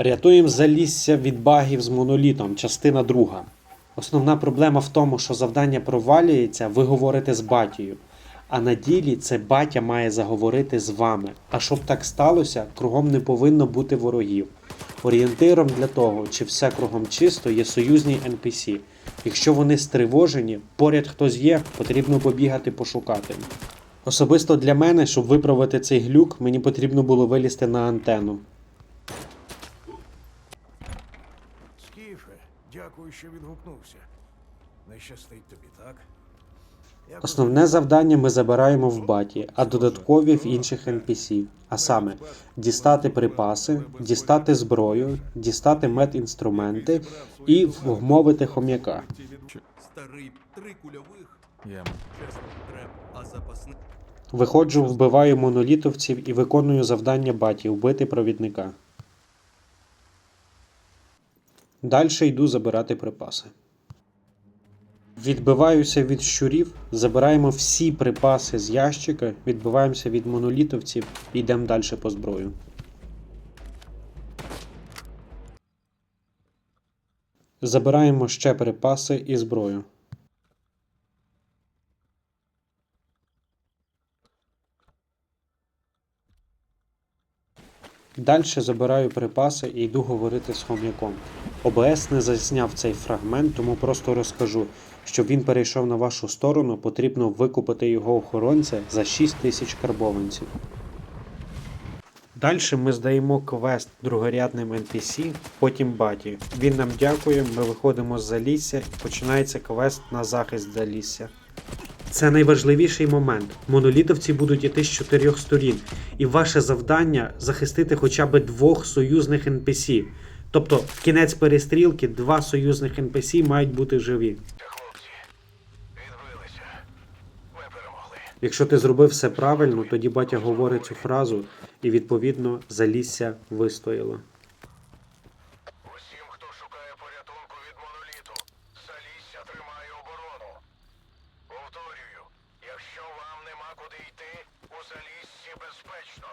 Рятуємо залісся від багів з монолітом, частина друга. Основна проблема в тому, що завдання провалюється, ви говорите з батією. А на ділі це батя має заговорити з вами. А щоб так сталося, кругом не повинно бути ворогів. Орієнтиром для того, чи все кругом чисто, є союзні NPC. Якщо вони стривожені, поряд хтось є, потрібно побігати пошукати. Особисто для мене, щоб виправити цей глюк, мені потрібно було вилізти на антенну. Дякую, що відгукнувся. Не щастить тобі, так? Основне завдання ми забираємо в баті, а додаткові в інших NPC. А саме дістати припаси, дістати зброю, дістати медінструменти і вмовити хом'яка. Старий три кульових, а запасний. Виходжу, вбиваю монолітовців і виконую завдання баті вбити провідника. Далі йду забирати припаси. Відбиваюся від щурів, забираємо всі припаси з ящика, відбиваємося від монолітовців і йдемо далі по зброю. Забираємо ще припаси і зброю. Далі забираю припаси і йду говорити з хом'яком. ОБС не засняв цей фрагмент, тому просто розкажу. Щоб він перейшов на вашу сторону, потрібно викупити його охоронця за 6 тисяч карбованців. Далі ми здаємо квест другорядним NPC, потім баті. Він нам дякує, ми виходимо з залісся і починається квест на захист залісся. Це найважливіший момент. Монолітовці будуть іти з чотирьох сторін, і ваше завдання захистити хоча б двох союзних NPC. Тобто, в кінець перестрілки два союзних NPC мають бути живі. Якщо ти зробив все правильно, тоді батя говорить цю фразу, і відповідно залісся вистояло. Усім, хто шукає порятунку від моноліту, залісся тримає оборону. Повторюю, якщо вам нема куди йти, у заліссі безпечно.